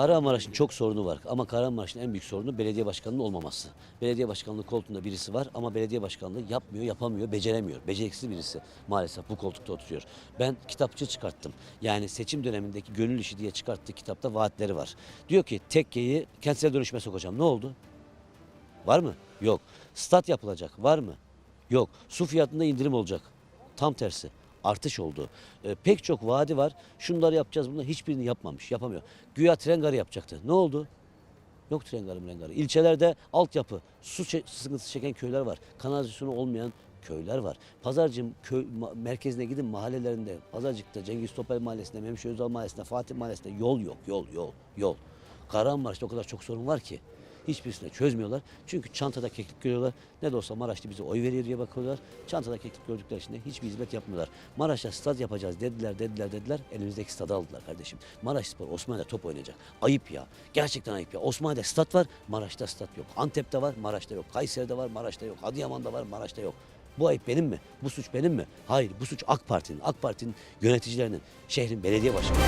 Kahramanmaraş'ın çok sorunu var ama Kahramanmaraş'ın en büyük sorunu belediye başkanının olmaması. Belediye başkanlığı koltuğunda birisi var ama belediye başkanlığı yapmıyor, yapamıyor, beceremiyor. Beceriksiz birisi maalesef bu koltukta oturuyor. Ben kitapçı çıkarttım. Yani seçim dönemindeki gönül işi diye çıkarttığı kitapta vaatleri var. Diyor ki tekkeyi kentsel dönüşüme sokacağım. Ne oldu? Var mı? Yok. Stat yapılacak. Var mı? Yok. Su fiyatında indirim olacak. Tam tersi. Artış oldu. Ee, pek çok vaadi var. Şunları yapacağız. Bunlar hiçbirini yapmamış. Yapamıyor. Güya tren garı yapacaktı. Ne oldu? Yok tren garı mren garı. İlçelerde altyapı, su sıkıntısı çeken köyler var. Kanalizasyonu olmayan köyler var. Pazarcığım köy merkezine gidin mahallelerinde. Pazarcık'ta, Cengiz Topel Mahallesi'nde, Memşe Özal Mahallesi'nde, Fatih Mahallesi'nde yol yok. Yol, yol, yol. Kahramanmaraş'ta o kadar çok sorun var ki. Hiçbirisine çözmüyorlar. Çünkü çantada keklik görüyorlar. Ne de olsa Maraşlı bize oy veriyor diye bakıyorlar. Çantada keklik gördükleri için de hiçbir hizmet yapmıyorlar. Maraş'ta stad yapacağız dediler, dediler, dediler. Elimizdeki stadı aldılar kardeşim. Maraş Spor Osmanlı'da top oynayacak. Ayıp ya. Gerçekten ayıp ya. Osmanlı'da stat var, Maraş'ta stat yok. Antep'te var, Maraş'ta yok. Kayseri'de var, Maraş'ta yok. Adıyaman'da var, Maraş'ta yok. Bu ayıp benim mi? Bu suç benim mi? Hayır, bu suç AK Parti'nin. AK Parti'nin yöneticilerinin, şehrin belediye başkanı.